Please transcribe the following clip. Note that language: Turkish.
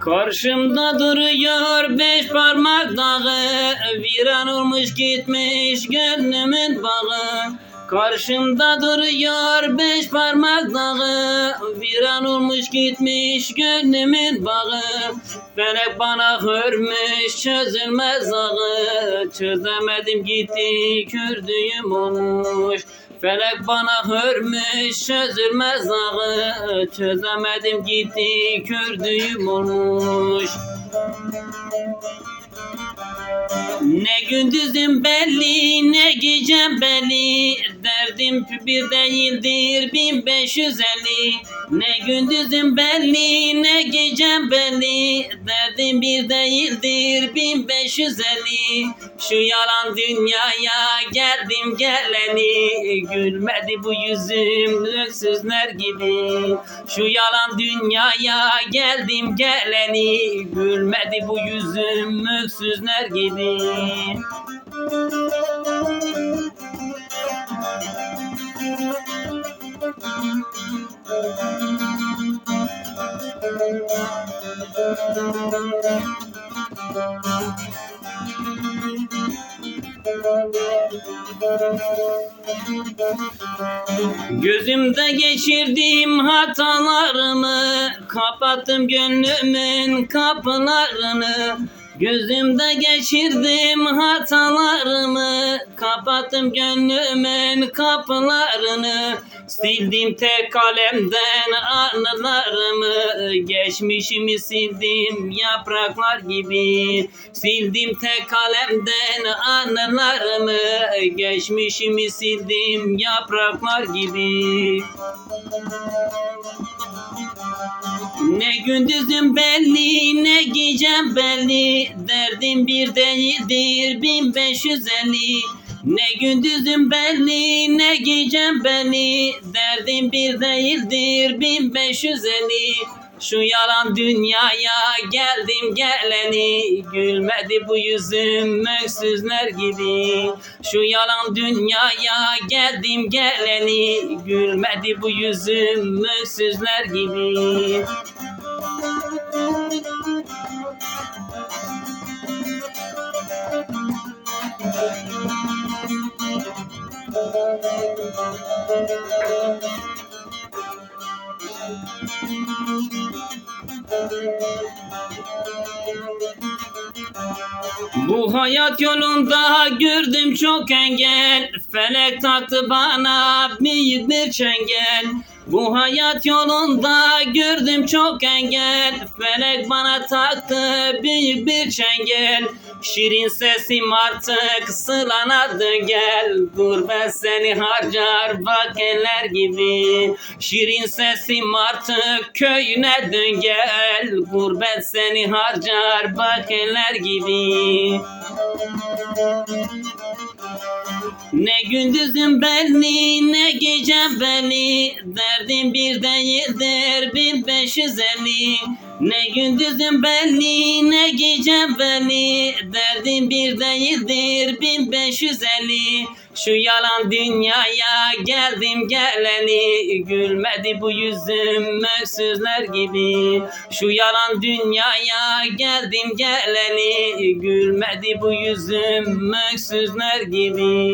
Karşımda duruyor beş parmak dağı. Viran olmuş gitmiş gönlümün bağı Karşımda duruyor beş parmak dağı. Viran olmuş gitmiş gönlümün bağı. Felek bana hörmüş çözülmez ağı Çözemedim gitti kürdüğüm olmuş. Felek bana hörmüş çözülmez ağı Çözemedim gitti kürdüğüm olmuş. Ne gündüzüm belli ne gecem belli Derdim bir değildir 1550 Ne gündüzüm belli ne gecem belli. Derdim bir değildir 1550 Şu yalan dünyaya geldim geleni Gülmedi bu yüzüm öksüzler gibi. Şu yalan dünyaya geldim geleni Gülmedi bu yüzüm öksüzler gibi Gözümde geçirdiğim hatalarımı Kapattım gönlümün kapılarını Gözümde geçirdim hatalarımı Kapattım gönlümün kapılarını. Sildim tek kalemden anılarımı Geçmişimi sildim yapraklar gibi. Sildim tek kalemden anılarımı Geçmişimi sildim yapraklar gibi ne gündüzüm belli ne gecem belli. Derdim bir değildir 1550 Ne gündüzüm belli ne gecem belli. Derdim bir değildir 1550 şu yalan dünyaya geldim geleni. Gülmedi bu yüzüm öksüzler gibi. Şu yalan dünyaya geldim geleni. Gülmedi bu yüzüm öksüzler gibi Bu hayat yolunda gördüm çok engel. Felek taktı bana büyük bir çengel. Bu hayat yolunda gördüm çok engel. Felek bana taktı büyük bir çengel Şirin sesim artık sılanadı gel. Gurbet seni harcar bak eller gibi. Şirin sesim artık köyüne dön gel. Gurbet seni harcar bak eller gibi. Ne gündüzüm belli ne gecem belli. Derdim bir değildir 1550 Ne gündüzüm belli ne gecem belli Derdim bir değildir 1550 Şu yalan dünyaya geldim geleni Gülmedi bu yüzüm öksüzler gibi. Şu yalan dünyaya geldim geleni Gülmedi bu yüzüm öksüzler gibi